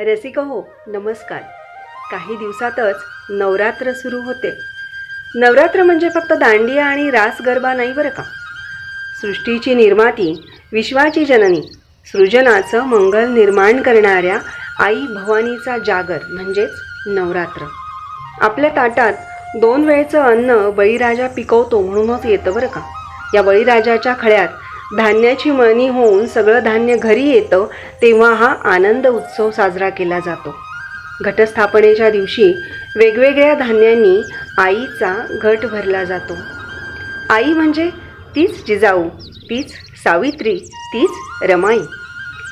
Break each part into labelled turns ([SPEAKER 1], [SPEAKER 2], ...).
[SPEAKER 1] रसिक हो नमस्कार. काही दिवसातच नवरात्र सुरू होते. नवरात्र म्हणजे फक्त दांडिया आणि रास गरबा नाही बरं का? सृष्टीची निर्माती विश्वाची जननी सृजनाचं मंगल निर्माण करणाऱ्या आई भवानीचा जागर म्हणजेच नवरात्र. आपल्या ताटात दोन वेळचं अन्न बळीराजा पिकवतो म्हणूनच येतं बरं का? या बळीराजाच्या खळ्यात धान्याची मळणी होऊन सगळं धान्य घरी येतं तेव्हा हा आनंद उत्सव साजरा केला जातो. घटस्थापनेच्या दिवशी वेगवेगळ्या धान्यांनी आईचा घट भरला जातो. आई म्हणजे तीच जिजाऊ तीच सावित्री तीच रमाई.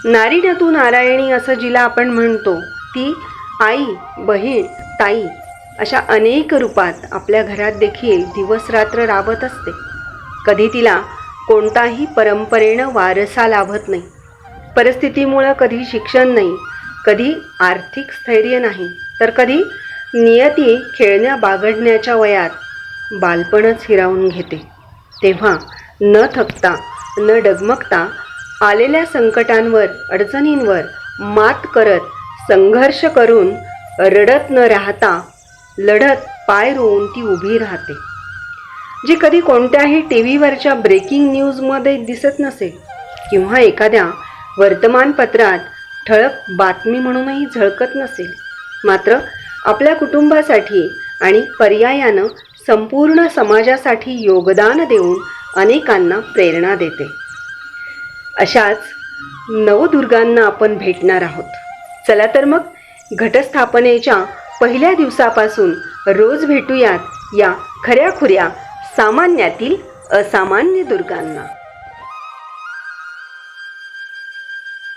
[SPEAKER 1] नारी नतू नारायणी असं जिला आपण म्हणतो ती आई बहीण ताई अशा अनेक रूपात आपल्या घरात देखील दिवसरात्र राबत असते. कधी तिला कोणताही परंपरेनं वारसा लाभत नाही. परिस्थितीमुळं कधी शिक्षण नाही कधी आर्थिक स्थैर्य नाही तर कधी नियती खेळण्या बागडण्याच्या वयात बालपणच हिरावून घेते. तेव्हा न थकता न डगमगता आलेल्या संकटांवर अडचणींवर मात करत संघर्ष करून रडत न राहता लढत पाय रोवून ती उभी राहते. जी कधी कोणत्याही टी व्हीवरच्या ब्रेकिंग न्यूजमध्ये दिसत नसे किंवा एखाद्या वर्तमानपत्रात ठळक बातमी म्हणूनही झळकत नसेल मात्र आपल्या कुटुंबासाठी आणि पर्यायानं संपूर्ण समाजासाठी योगदान देऊन अनेकांना प्रेरणा देते. अशाच नवदुर्गांना आपण भेटणार आहोत. चला तर मग घटस्थापनेच्या पहिल्या दिवसापासून रोज भेटूयात या खऱ्याखुऱ्या सामान्यातील असामान्य दुर्गांना.